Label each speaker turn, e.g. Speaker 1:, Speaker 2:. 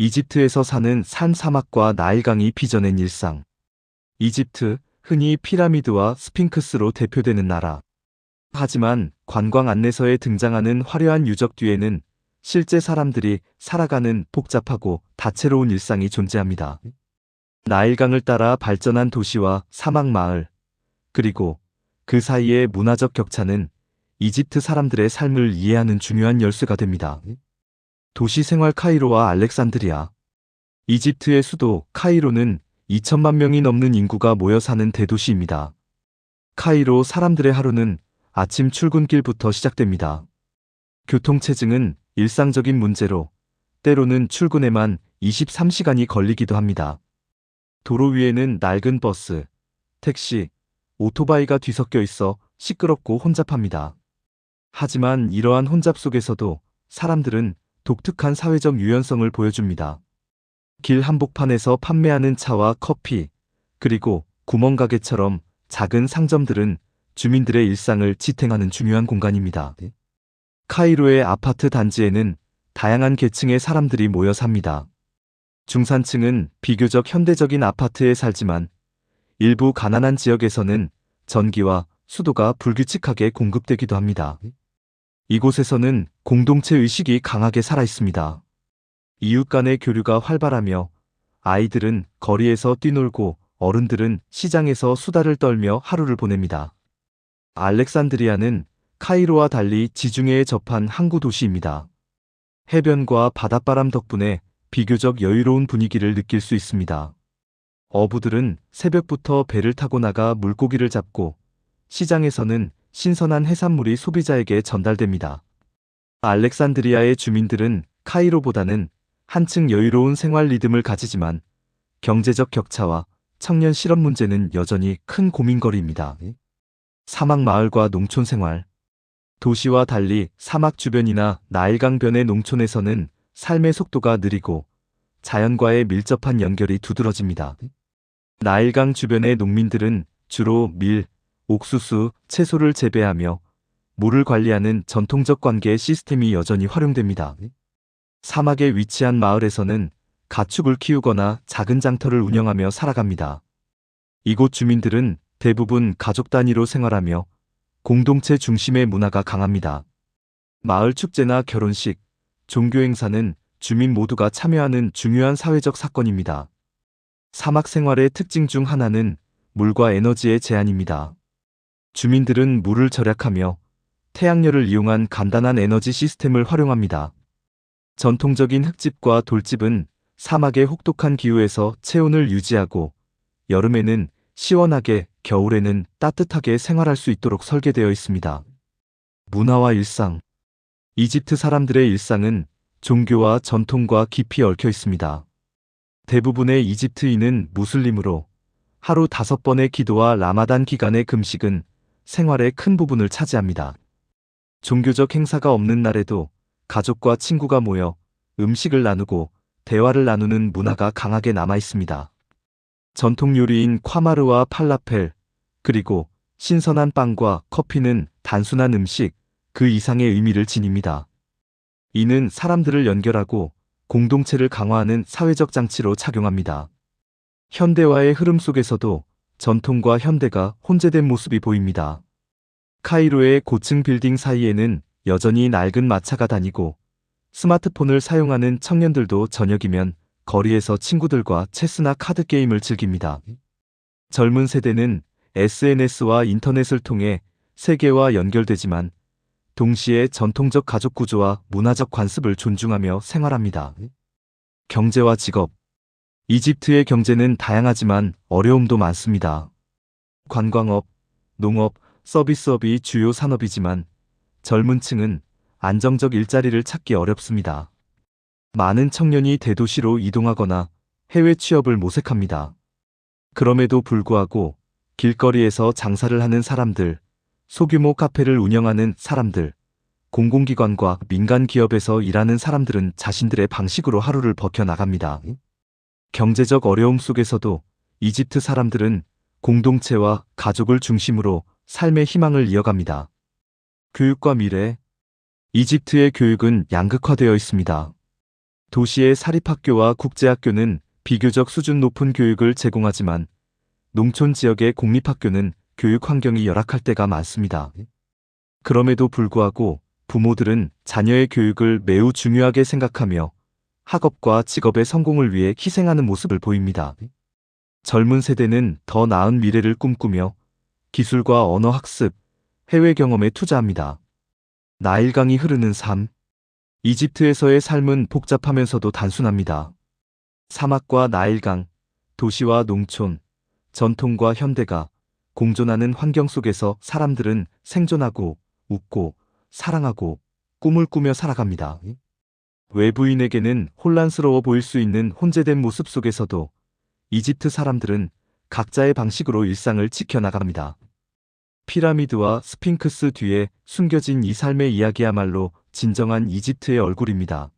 Speaker 1: 이집트에서 사는 산 사막과 나일강이 빚어낸 일상. 이집트, 흔히 피라미드와 스핑크스로 대표되는 나라. 하지만 관광 안내서에 등장하는 화려한 유적 뒤에는 실제 사람들이 살아가는 복잡하고 다채로운 일상이 존재합니다. 나일강을 따라 발전한 도시와 사막 마을, 그리고 그 사이의 문화적 격차는 이집트 사람들의 삶을 이해하는 중요한 열쇠가 됩니다. 도시 생활 카이로와 알렉산드리아. 이집트의 수도 카이로는 2천만 명이 넘는 인구가 모여 사는 대도시입니다. 카이로 사람들의 하루는 아침 출근길부터 시작됩니다. 교통체증은 일상적인 문제로 때로는 출근에만 23시간이 걸리기도 합니다. 도로 위에는 낡은 버스, 택시, 오토바이가 뒤섞여 있어 시끄럽고 혼잡합니다. 하지만 이러한 혼잡 속에서도 사람들은 독특한 사회적 유연성을 보여줍니다. 길 한복판에서 판매하는 차와 커피, 그리고 구멍가게처럼 작은 상점들은 주민들의 일상을 지탱하는 중요한 공간입니다. 카이로의 아파트 단지에는 다양한 계층의 사람들이 모여 삽니다. 중산층은 비교적 현대적인 아파트에 살지만 일부 가난한 지역에서는 전기와 수도가 불규칙하게 공급되기도 합니다. 이곳에서는 공동체 의식이 강하게 살아 있습니다. 이웃 간의 교류가 활발하며 아이들은 거리에서 뛰놀고 어른들은 시장에서 수다를 떨며 하루를 보냅니다. 알렉산드리아는 카이로와 달리 지중해에 접한 항구 도시입니다. 해변과 바닷바람 덕분에 비교적 여유로운 분위기를 느낄 수 있습니다. 어부들은 새벽부터 배를 타고 나가 물고기를 잡고 시장에서는 신선한 해산물이 소비자에게 전달됩니다. 알렉산드리아의 주민들은 카이로보다는 한층 여유로운 생활 리듬을 가지지만 경제적 격차와 청년 실업 문제는 여전히 큰 고민거리입니다. 사막 마을과 농촌 생활 도시와 달리 사막 주변이나 나일강변의 농촌에서는 삶의 속도가 느리고 자연과의 밀접한 연결이 두드러집니다. 나일강 주변의 농민들은 주로 밀, 옥수수, 채소를 재배하며 물을 관리하는 전통적 관계 시스템이 여전히 활용됩니다. 사막에 위치한 마을에서는 가축을 키우거나 작은 장터를 운영하며 살아갑니다. 이곳 주민들은 대부분 가족 단위로 생활하며 공동체 중심의 문화가 강합니다. 마을 축제나 결혼식, 종교 행사는 주민 모두가 참여하는 중요한 사회적 사건입니다. 사막 생활의 특징 중 하나는 물과 에너지의 제한입니다. 주민들은 물을 절약하며 태양열을 이용한 간단한 에너지 시스템을 활용합니다. 전통적인 흙집과 돌집은 사막의 혹독한 기후에서 체온을 유지하고 여름에는 시원하게 겨울에는 따뜻하게 생활할 수 있도록 설계되어 있습니다. 문화와 일상 이집트 사람들의 일상은 종교와 전통과 깊이 얽혀 있습니다. 대부분의 이집트인은 무슬림으로 하루 다섯 번의 기도와 라마단 기간의 금식은 생활의 큰 부분을 차지합니다. 종교적 행사가 없는 날에도 가족과 친구가 모여 음식을 나누고 대화를 나누는 문화가 강하게 남아 있습니다. 전통 요리인 콰마르와 팔라펠, 그리고 신선한 빵과 커피는 단순한 음식, 그 이상의 의미를 지닙니다. 이는 사람들을 연결하고 공동체를 강화하는 사회적 장치로 작용합니다. 현대화의 흐름 속에서도 전통과 현대가 혼재된 모습이 보입니다. 카이로의 고층 빌딩 사이에는 여전히 낡은 마차가 다니고 스마트폰을 사용하는 청년들도 저녁이면 거리에서 친구들과 체스나 카드 게임을 즐깁니다. 젊은 세대는 SNS와 인터넷을 통해 세계와 연결되지만 동시에 전통적 가족 구조와 문화적 관습을 존중하며 생활합니다. 경제와 직업 이집트의 경제는 다양하지만 어려움도 많습니다. 관광업, 농업, 서비스업이 주요 산업이지만 젊은 층은 안정적 일자리를 찾기 어렵습니다. 많은 청년이 대도시로 이동하거나 해외 취업을 모색합니다. 그럼에도 불구하고 길거리에서 장사를 하는 사람들, 소규모 카페를 운영하는 사람들, 공공기관과 민간 기업에서 일하는 사람들은 자신들의 방식으로 하루를 버텨나갑니다. 경제적 어려움 속에서도 이집트 사람들은 공동체와 가족을 중심으로 삶의 희망을 이어갑니다. 교육과 미래 이집트의 교육은 양극화되어 있습니다. 도시의 사립학교와 국제학교는 비교적 수준 높은 교육을 제공하지만 농촌 지역의 공립학교는 교육 환경이 열악할 때가 많습니다. 그럼에도 불구하고 부모들은 자녀의 교육을 매우 중요하게 생각하며 학업과 직업의 성공을 위해 희생하는 모습을 보입니다. 젊은 세대는 더 나은 미래를 꿈꾸며 기술과 언어 학습, 해외 경험에 투자합니다. 나일강이 흐르는 삶. 이집트에서의 삶은 복잡하면서도 단순합니다. 사막과 나일강, 도시와 농촌, 전통과 현대가 공존하는 환경 속에서 사람들은 생존하고 웃고 사랑하고 꿈을 꾸며 살아갑니다. 외부인에게는 혼란스러워 보일 수 있는 혼재된 모습 속에서도 이집트 사람들은 각자의 방식으로 일상을 지켜나갑니다. 피라미드와 스핑크스 뒤에 숨겨진 이 삶의 이야기야말로 진정한 이집트의 얼굴입니다.